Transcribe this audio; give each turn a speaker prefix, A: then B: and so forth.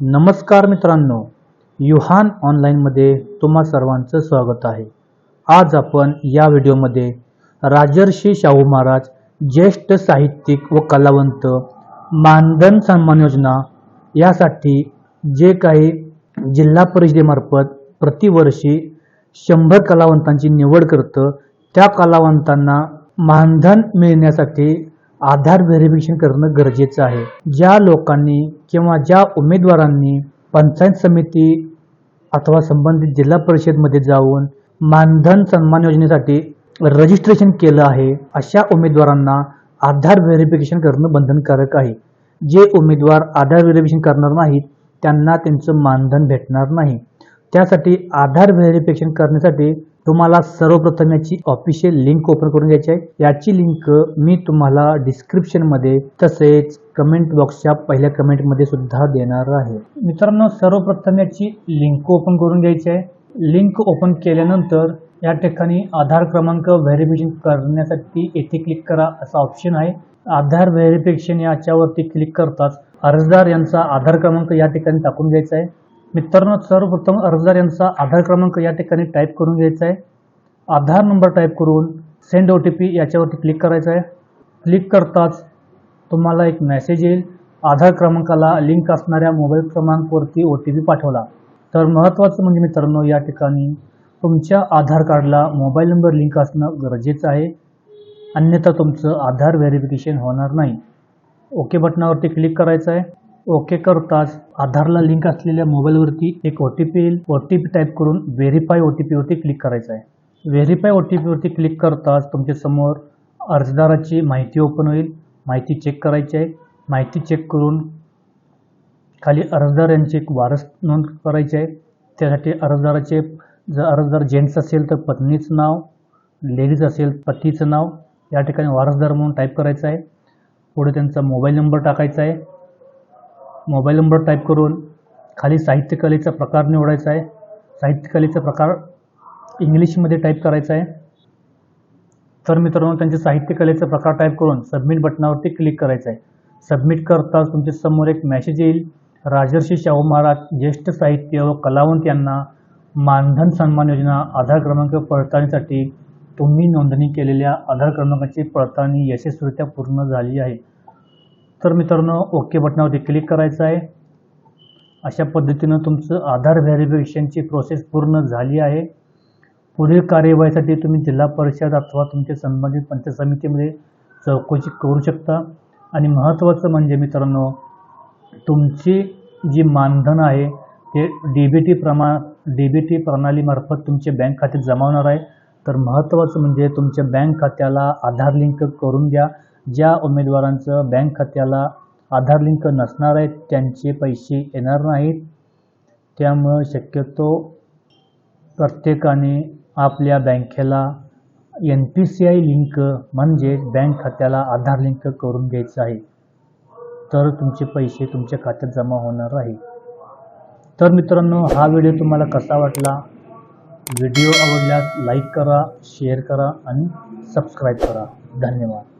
A: नमस्कार मित्रांनो युहान ऑनलाईनमध्ये तुम्हा सर्वांचं स्वागत आहे. आज आपण या व्हिडिओमध्ये राजर्षी शाहू महाराज ज्येष्ठ साहित्यिक व कलावंत मानधन सन्मान योजना यासाठी जे काही जिल्हा परिषदेमार्फत प्रतिवर्षी शंभर कलावंतांची निवड करतं त्या कलावंतांना मानधन मिळण्यासाठी आधार व्हेरिफिकेशन करणं गरजेचं आहे. ज्या लोकांनी किंवा ज्या उमेदवारांनी पंचायत समिती अथवा संबंधित जिल्हा परिषदमध्ये जाऊन मानधन सन्मान योजनेसाठी रजिस्ट्रेशन केलं आहे अशा उमेदवारांना आधार व्हेरिफिकेशन करणं बंधनकारक आहे. जे उमेदवार आधार व्हेरिफिकेशन करणार नाहीत त्यांना त्यांचं मानधन भेटणार नाही. त्यासाठी आधार व्हेरिफिकेशन करण्यासाठी तुम्हाला सर्वप्रथम याची ऑफिशियल लिंक ओपन करून घ्यायची आहे. याची लिंक मी तुम्हाला डिस्क्रिप्शनमध्ये तसेच कमेंट बॉक्सच्या पहिल्या कमेंटमध्ये सुद्धा देणार आहे. मित्रांनो सर्वप्रथम याची लिंक ओपन करून घ्यायची आहे. लिंक ओपन केल्यानंतर या ठिकाणी आधार क्रमांक व्हेरिफिकेशन करण्यासाठी येथे क्लिक करा असा ऑप्शन आहे. आधार व्हेरिफिकेशन याच्यावरती क्लिक करताच अर्जदार यांचा आधार क्रमांक या ठिकाणी टाकून घ्यायचा आहे. मित्रांनो सर्वप्रथम अर्जदार यांचा आधार क्रमांक या ठिकाणी टाईप करून घ्यायचा आहे. आधार नंबर टाईप करून सेंड ओ टी पी याच्यावरती क्लिक करायचं आहे. क्लिक करताच तुम्हाला एक मेसेज येईल. आधार क्रमांकाला लिंक असणाऱ्या मोबाईल क्रमांकवरती ओ टी पी पाठवला. तर महत्त्वाचं म्हणजे मित्रांनो या ठिकाणी तुमच्या आधार कार्डला मोबाईल नंबर लिंक असणं गरजेचं आहे. अन्यथा तुमचं आधार व्हेरिफिकेशन होणार नाही. ओके बटनावरती क्लिक करायचं आहे. ओके करताच आधारला लिंक असलेल्या मोबाईलवरती एक ओ टी पी येईल ओ टी पी टाईप करून व्हेरीफाय ओ टी पीवरती क्लिक करायचं आहे. व्हेरीफाय ओ टी पीवरती क्लिक करताच तुमच्यासमोर अर्जदाराची माहिती ओपन होईल. माहिती चेक करायची आहे. माहिती चेक करून खाली अर्जदार यांची एक वारस नोंद करायची आहे. त्यासाठी अर्जदाराचे जर अर्जदार जेंट्स असेल तर पत्नीचं नाव लेडीज असेल पतीचं नाव या ठिकाणी वारसदार म्हणून टाईप करायचं आहे. पुढे त्यांचा मोबाईल नंबर टाकायचा आहे. मोबाईल नंबर टाईप करून खाली साहित्यकलेचा प्रकार निवडायचा आहे. साहित्यकलेचा प्रकार इंग्लिशमध्ये टाईप करायचा आहे. तर मित्रांनो त्यांचे साहित्यकलेचा प्रकार टाईप करून सबमिट बटनावरती क्लिक करायचं आहे. सबमिट करताच तुमच्यासमोर एक मेसेज येईल. राजर्षी शाहू महाराज ज्येष्ठ साहित्य व कलावंत यांना मानधन सन्मान योजना आधार क्रमांक पडताळणीसाठी तुम्ही नोंदणी केलेल्या आधार क्रमांकाची पडताळणी यशस्वीरित्या पूर्ण झाली आहे. तर मित्रांनो ओके बटनावरती क्लिक करायचं आहे. अशा पद्धतीनं तुमचं आधार व्हेरिफिकेशनची प्रोसेस पूर्ण झाली आहे. पुढील कार्यवाहीसाठी तुम्ही जिल्हा परिषद अथवा तुमच्या संबंधित पंचायत समितीमध्ये चौकशी करू शकता. आणि महत्त्वाचं म्हणजे मित्रांनो तुमची जी मानधन आहे ते डी बी टी प्रमा डी बी टी प्रणालीमार्फत तुमचे बँक खात्यात जमा होणार आहे. तर महत्त्वाचं म्हणजे तुमच्या बँक खात्याला आधार लिंक करून द्या. ज्या उमेदवारांचं बँक खात्याला आधार लिंक नसणार आहे त्यांचे पैसे येणार नाहीत. त्यामुळं शक्यतो प्रत्येकाने आपल्या बँकेला N P C I link म्हणजे बँक खात्याला आधार लिंक करून घ्यायचं आहे. तर तुमचे पैसे तुमच्या खात्यात जमा होणार आहे. तर मित्रांनो हा व्हिडिओ तुम्हाला कसा वाटला? व्हिडिओ आवडल्यास लाईक करा शेअर करा आणि सबस्क्राईब करा. धन्यवाद.